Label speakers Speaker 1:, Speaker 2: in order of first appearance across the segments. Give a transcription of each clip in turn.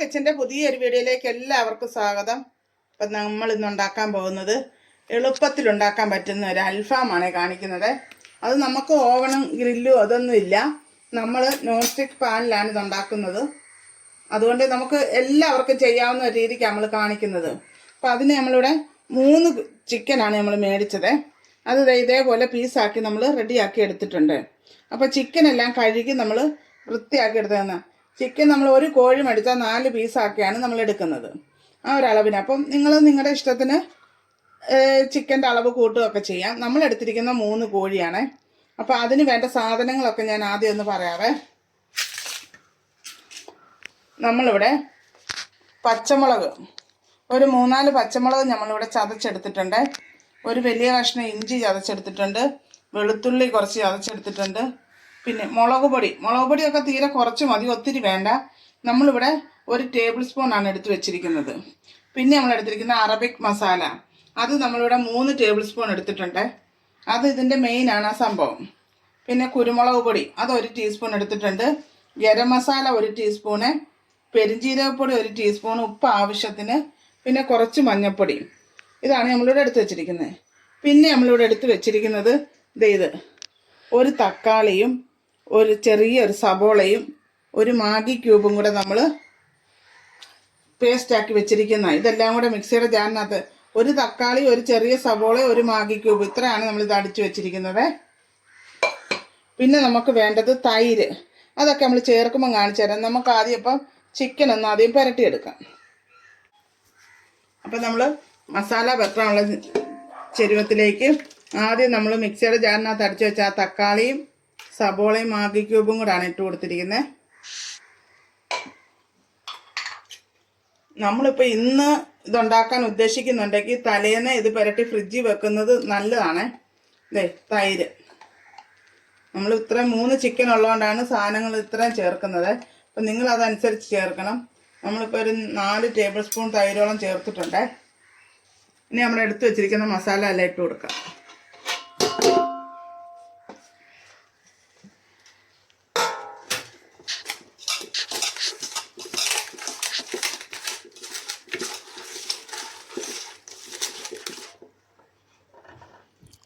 Speaker 1: കിച്ചന്റെ പുതിയൊരു വീഡിയോയിലേക്ക് എല്ലാവർക്കും സ്വാഗതം. അപ്പം നമ്മൾ ഇന്ന് ഉണ്ടാക്കാൻ പോകുന്നത് എളുപ്പത്തിൽ ഉണ്ടാക്കാൻ പറ്റുന്ന ഒരു അൽഫാമാണ് കാണിക്കുന്നത്. അത് നമുക്ക് ഓവണും ഗ്രില്ലും അതൊന്നും ഇല്ല. നമ്മൾ നോൺ സ്റ്റിക്ക് പാനിലാണ് ഇത് ഉണ്ടാക്കുന്നത്. അതുകൊണ്ട് നമുക്ക് എല്ലാവർക്കും ചെയ്യാവുന്ന ഒരു രീതിക്ക് നമ്മൾ കാണിക്കുന്നത്. അപ്പം അതിന് നമ്മളിവിടെ മൂന്ന് ചിക്കനാണ് നമ്മൾ മേടിച്ചത്. അത് ഇതേപോലെ പീസാക്കി നമ്മൾ റെഡിയാക്കി എടുത്തിട്ടുണ്ട്. അപ്പോൾ ചിക്കനെല്ലാം കഴുകി നമ്മൾ വൃത്തിയാക്കി എടുത്തതെന്ന് ചിക്കൻ നമ്മൾ ഒരു കോഴി മേടിച്ചാൽ നാല് പീസാക്കിയാണ് നമ്മൾ എടുക്കുന്നത്. ആ ഒരു അളവിന്. അപ്പം നിങ്ങൾ നിങ്ങളുടെ ഇഷ്ടത്തിന് ചിക്കന്റെ അളവ് കൂട്ടുകയൊക്കെ ചെയ്യാം. നമ്മൾ എടുത്തിരിക്കുന്ന മൂന്ന് കോഴിയാണ്. അപ്പോൾ അതിന് വേണ്ട സാധനങ്ങളൊക്കെ ഞാൻ ആദ്യം ഒന്ന് പറയാവേ. നമ്മളിവിടെ പച്ചമുളക്. ഒരു മൂന്നാൽ പച്ചമുളക് നമ്മളിവിടെ ചതച്ചെടുത്തിട്ടുണ്ട്. ഒരു വലിയ കഷ്ണം ഇഞ്ചി ചതച്ചെടുത്തിട്ടുണ്ട്. വെളുത്തുള്ളി കുറച്ച് ചതച്ചെടുത്തിട്ടുണ്ട്. പിന്നെ മുളക് പൊടി. മുളക് പൊടിയൊക്കെ തീരെ കുറച്ച് മതി. ഒത്തിരി വേണ്ട. നമ്മളിവിടെ ഒരു ടേബിൾ സ്പൂൺ ആണ് എടുത്ത് വെച്ചിരിക്കുന്നത്. പിന്നെ നമ്മൾ എടുത്തിരിക്കുന്ന അറബിക് മസാല. അത് നമ്മളിവിടെ മൂന്ന് ടേബിൾ സ്പൂൺ എടുത്തിട്ടുണ്ട്. അത് ഇതിന്റെ ആണ് ആ സംഭവം. പിന്നെ കുരുമുളക് പൊടി. അത് ഒരു ടീസ്പൂൺ എടുത്തിട്ടുണ്ട്. ഗരം മസാല ഒരു ടീസ്പൂണ്. പെരിഞ്ജീരകപ്പൊടി ഒരു ടീസ്പൂൺ ഉപ്പ് ആവശ്യത്തിന്. പിന്നെ കുറച്ച് മഞ്ഞൾപ്പൊടി. ഇതാണ് നമ്മളിവിടെ എടുത്ത് വെച്ചിരിക്കുന്നത്. പിന്നെ നമ്മളിവിടെ എടുത്ത് വെച്ചിരിക്കുന്നത് ഇത്. ഒരു തക്കാളിയും ഒരു ചെറിയൊരു സബോളയും ഒരു മാഗി ക്യൂബും കൂടെ നമ്മൾ പേസ്റ്റാക്കി വെച്ചിരിക്കുന്ന ഇതെല്ലാം കൂടെ മിക്സിയുടെ ജാറിനകത്ത് ഒരു തക്കാളി ഒരു ചെറിയ സബോള ഒരു മാഗി ക്യൂബ് ഇത്രയാണ് നമ്മൾ ഇത് അടിച്ചു വെച്ചിരിക്കുന്നത്. പിന്നെ നമുക്ക് വേണ്ടത് തൈര്. അതൊക്കെ നമ്മൾ ചേർക്കുമ്പോൾ കാണിച്ചു തരാം. നമുക്ക് ആദ്യം ഇപ്പം ചിക്കൻ ഒന്ന് ആദ്യം പുരട്ടിയെടുക്കാം. അപ്പം നമ്മൾ മസാല വെക്കാനുള്ള ചെരുവത്തിലേക്ക് ആദ്യം നമ്മൾ മിക്സിയുടെ ജാറിനകത്ത് അടിച്ചു വെച്ച ആ തക്കാളിയും സബോളയും മാഗി ക്യൂബും കൂടാണ് ഇട്ട് കൊടുത്തിരിക്കുന്നത് നമ്മളിപ്പോൾ ഇന്ന് ഇതുണ്ടാക്കാൻ ഉദ്ദേശിക്കുന്നുണ്ടെങ്കിൽ തലേന്ന് ഇത് പുരട്ടി ഫ്രിഡ്ജിൽ വെക്കുന്നത് നല്ലതാണ്. അല്ലേ തൈര്. നമ്മൾ ഇത്രയും മൂന്ന് ചിക്കൻ ഉള്ളതുകൊണ്ടാണ് സാധനങ്ങൾ ഇത്രയും ചേർക്കുന്നത്. അപ്പം നിങ്ങൾ അതനുസരിച്ച് ചേർക്കണം. നമ്മളിപ്പോൾ ഒരു നാല് ടേബിൾ സ്പൂൺ തൈരോളം ചേർത്തിട്ടുണ്ട്. ഇനി നമ്മൾ എടുത്തു വെച്ചിരിക്കുന്ന മസാല എല്ലാം ഇട്ട് കൊടുക്കാം.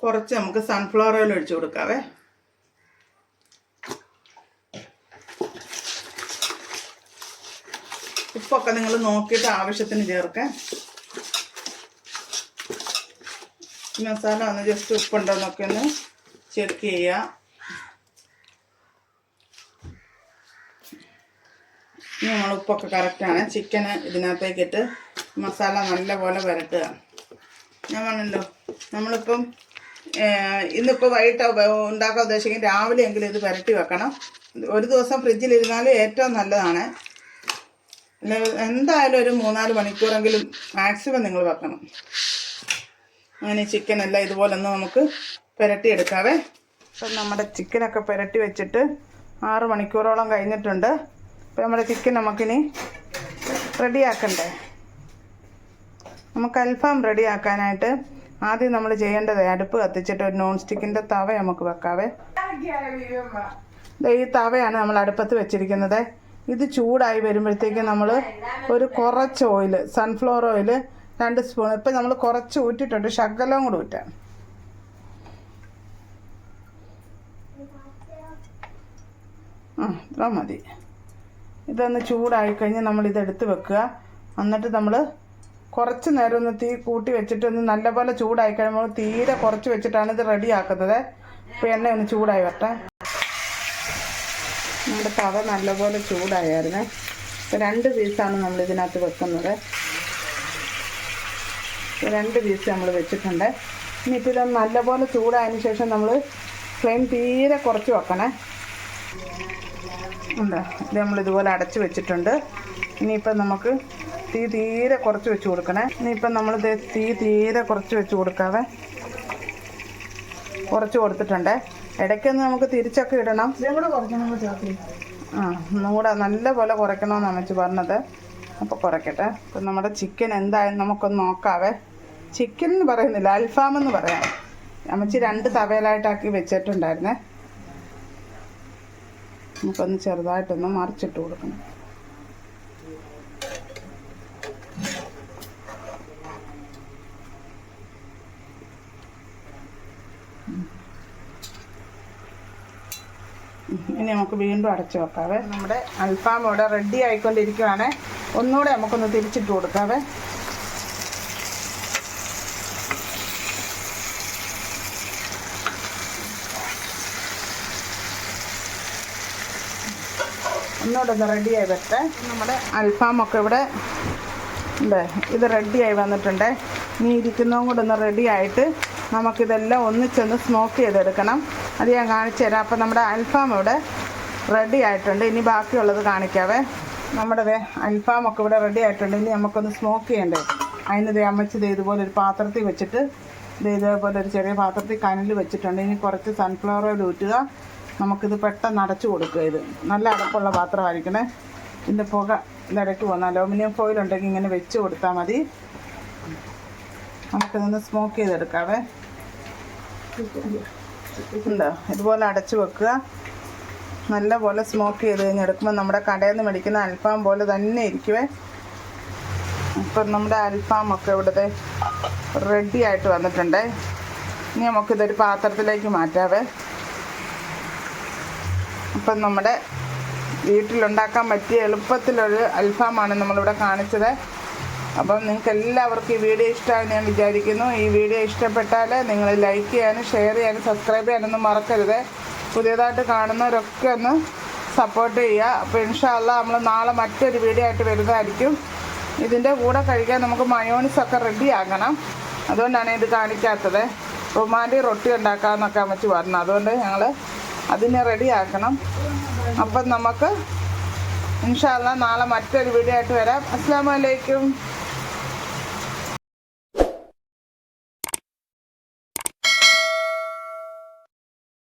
Speaker 1: കുറച്ച് നമുക്ക് സൺഫ്ലവർ ഓയിൽ ഒഴിച്ചു കൊടുക്കാവേ. ഉപ്പൊക്കെ നിങ്ങൾ നോക്കിയിട്ട് ആവശ്യത്തിന് ചേർക്കാം. മസാല ഒന്ന് ജസ്റ്റ് ഉപ്പുണ്ടോ എന്നൊക്കെ ഒന്ന് ചെക്ക് ചെയ്യുക ഇനി നമ്മൾ ഉപ്പൊക്കെ കറക്റ്റാണ് ചിക്കന് ഇതിനകത്തേക്കിട്ട് മസാല നല്ലപോലെ പുരട്ടുക ഞാൻ പറഞ്ഞല്ലോ നമ്മളിപ്പം ഇന്നിപ്പോൾ വൈകിട്ട് ഉണ്ടാക്കാൻ ഉദ്ദേശിക്കും രാവിലെ എങ്കിലും ഇത് പുരട്ടി വെക്കണം. ഒരു ദിവസം ഫ്രിഡ്ജിലിരുന്നാൽ ഏറ്റവും നല്ലതാണ്. എന്തായാലും ഒരു മൂന്നാൽ മണിക്കൂറെങ്കിലും മാക്സിമം നിങ്ങൾ വെക്കണം. അങ്ങനെ ചിക്കൻ എല്ലാം ഇതുപോലെ ഒന്ന് നമുക്ക് പുരട്ടി എടുക്കാവേ ഇപ്പം നമ്മുടെ ചിക്കനൊക്കെ പുരട്ടി വെച്ചിട്ട് ആറ് മണിക്കൂറോളം കഴിഞ്ഞിട്ടുണ്ട്. ഇപ്പം നമ്മുടെ ചിക്കൻ നമുക്കിനി റെഡിയാക്കണ്ടേ നമുക്ക് അൽഫാം റെഡിയാക്കാനായിട്ട് ആദ്യം നമ്മൾ ചെയ്യേണ്ടത് അടുപ്പ് കത്തിച്ചിട്ട് ഒരു നോൺ സ്റ്റിക്കിന്റെ തവ നമുക്ക് വെക്കാവേ. ഈ തവയാണ് നമ്മൾ അടുപ്പത്ത് വെച്ചിരിക്കുന്നത്. ഇത് ചൂടായി വരുമ്പോഴത്തേക്ക് നമ്മൾ ഒരു കുറച്ച് ഓയിൽ സൺഫ്ലവർ ഓയിൽ രണ്ട് സ്പൂൺ ഇപ്പം നമ്മൾ കുറച്ച് ഊറ്റിട്ടുണ്ട്. ശകലവും കൂടി ഊറ്റാം. ആ ഇത്ര മതി. ഇതൊന്ന് ചൂടായി കഴിഞ്ഞ് നമ്മൾ ഇതെടുത്ത് വെക്കുക. എന്നിട്ട് നമ്മൾ കുറച്ച് നേരം ഒന്ന് തീ കൂട്ടി വെച്ചിട്ട് ഒന്ന് നല്ലപോലെ ചൂടായി കഴിയുമ്പോൾ തീരെ കുറച്ച് വെച്ചിട്ടാണ് ഇത് റെഡി ആക്കുന്നത് അപ്പോൾ എണ്ണ ഒന്ന് ചൂടായി വരട്ടെ. നമ്മുടെ തവ നല്ലപോലെ ചൂടായായിരുന്നു. ഇപ്പം രണ്ട് പീസാണ് നമ്മൾ ഇതിനകത്ത് വെക്കുന്നത്. രണ്ട് പീസ് നമ്മൾ വെച്ചിട്ടുണ്ട്. ഇനിയിപ്പോൾ ഇത് നല്ലപോലെ ചൂടായതിന് ശേഷം നമ്മൾ ഫ്ലെയിം തീരെ കുറച്ച് വെക്കണേ. ഉണ്ട്? ഇത് നമ്മൾ ഇതുപോലെ അടച്ച് വെച്ചിട്ടുണ്ട്. ഇനിയിപ്പം നമുക്ക് തീ തീരെ കുറച്ച് വെച്ച് കൊടുക്കണേ. ഇനിയിപ്പം നമ്മൾ തീ തീരെ കുറച്ച് വെച്ച് കൊടുക്കാവേ. കുറച്ച് കൊടുത്തിട്ടുണ്ട്. ഇടയ്ക്കൊന്ന് നമുക്ക് തിരിച്ചൊക്കെ ഇടണം. ആ ഒന്നുകൂടെ നല്ലപോലെ നല്ല പോലെ കുറയ്ക്കണമെന്ന് അമ്മച്ചി പറഞ്ഞത്. അപ്പോൾ കുറയ്ക്കട്ടെ. അപ്പം നമ്മുടെ ചിക്കൻ എന്തായാലും നമുക്കൊന്ന് നോക്കാവേ. ചിക്കൻ എന്ന് പറയുന്നില്ല അൽഫാം എന്ന് പറയാം. അമ്മച്ചി രണ്ട് തവയിലായിട്ടാക്കി വെച്ചിട്ടുണ്ടായിരുന്നേ. നമുക്കൊന്ന് ചെറുതായിട്ടൊന്ന് മറിച്ചിട്ട് കൊടുക്കണം. ഇനി നമുക്ക് വീണ്ടും അടച്ചു വെക്കാവേ. നമ്മുടെ അൽഫാം ഇവിടെ റെഡി ആയിക്കൊണ്ടിരിക്കുവാണ്. ഒന്നുകൂടെ നമുക്കൊന്ന് തിരിച്ചിട്ട് കൊടുക്കാവേ. ഒന്നുകൂടെ ഒന്ന് റെഡിയായി വരട്ടെ. നമ്മുടെ അൽഫാമൊക്കെ ഇവിടെ ഉണ്ട് ഇത് റെഡിയായി വന്നിട്ടുണ്ട്. ഇനി ഇരിക്കുന്നതും കൂടെ ഒന്ന് റെഡി ആയിട്ട് നമുക്കിതെല്ലാം ഒന്നിച്ചൊന്ന് സ്മോക്ക് ചെയ്തെടുക്കണം. അത് ഞാൻ കാണിച്ചു തരാം. അപ്പം നമ്മുടെ അൽഫാം ഇവിടെ റെഡി ആയിട്ടുണ്ട്. ഇനി ബാക്കിയുള്ളത് കാണിക്കാവേ. നമ്മുടെ അൽഫാം അൽഫാമൊക്കെ ഇവിടെ റെഡി ആയിട്ടുണ്ട്. ഇനി നമുക്കൊന്ന് സ്മോക്ക് ചെയ്യണ്ടേ? അതിന് ദേ അമ്മച്ചി ദേ ഇതുപോലെ ഒരു പാത്രത്തിൽ വെച്ചിട്ട് ഇത് ഇതേപോലെ ഒരു ചെറിയ പാത്രത്തിൽ കനൽ വെച്ചിട്ടുണ്ട്. ഇനി കുറച്ച് സൺഫ്ലവർ ഓയിൽ ഊറ്റുക. നമുക്കിത് പെട്ടെന്ന് അടച്ചു കൊടുക്കുക ഇത്. നല്ല അടപ്പുള്ള പാത്രമായിരിക്കണേ. ഇതിന്റെ പുക ഇതിടയ്ക്ക് പോകുന്ന അലൂമിനിയം ഫോയിൽ ഉണ്ടെങ്കിൽ ഇങ്ങനെ വെച്ച് കൊടുത്താൽ മതി. നമുക്കിതൊന്ന് സ്മോക്ക് ചെയ്തെടുക്കാവേ. ഉണ്ടോ? ഇതുപോലെ അടച്ച് വെക്കുക. നല്ല പോലെ സ്മോക്ക് ചെയ്ത് കഴിഞ്ഞെടുക്കുമ്പോൾ നമ്മുടെ കടയിൽ നിന്ന് മേടിക്കുന്ന അൽഫാം പോലെ തന്നെ ഇരിക്കുവേ. ഇപ്പം നമ്മുടെ അൽഫാമൊക്കെ ഇവിടുത്തെ റെഡി ആയിട്ട് വന്നിട്ടുണ്ട്. ഇനി നമുക്കിതൊരു പാത്രത്തിലേക്ക് മാറ്റാവേ. അപ്പം നമ്മുടെ വീട്ടിലുണ്ടാക്കാൻ പറ്റിയ എളുപ്പത്തിലൊരു അൽഫാമാണ് നമ്മളിവിടെ കാണിച്ചത്. അപ്പം നിങ്ങൾക്ക് എല്ലാവർക്കും ഈ വീഡിയോ ഇഷ്ടമായി ഞാൻ വിചാരിക്കുന്നു. ഈ വീഡിയോ ഇഷ്ടപ്പെട്ടാൽ നിങ്ങൾ ലൈക്ക് ചെയ്യാനും ഷെയർ ചെയ്യാനും സബ്സ്ക്രൈബ് ചെയ്യാനൊന്നും മറക്കരുത്. പുതിയതായിട്ട് കാണുന്നവരൊക്കെ ഒന്ന് സപ്പോർട്ട് ചെയ്യുക. അപ്പോൾ ഇൻഷാല്ല നമ്മൾ നാളെ മറ്റൊരു വീഡിയോ ആയിട്ട് വരുന്നതായിരിക്കും. ഇതിന്റെ കൂടെ കഴിക്കാൻ നമുക്ക് മയോണിസൊക്കെ റെഡി ആക്കണം. അതുകൊണ്ടാണ് ഇത് കാണിക്കാത്തത്. റുമാലി റൊട്ടി ഉണ്ടാക്കാമെന്നൊക്കെ അമ്മച്ച് പറഞ്ഞു അതുകൊണ്ട് ഞങ്ങൾ അതിനെ റെഡി ആക്കണം. അപ്പം നമുക്ക് ഇൻഷാല്ല നാളെ മറ്റൊരു വീഡിയോ ആയിട്ട് വരാം. അസ്സാം വലൈക്കും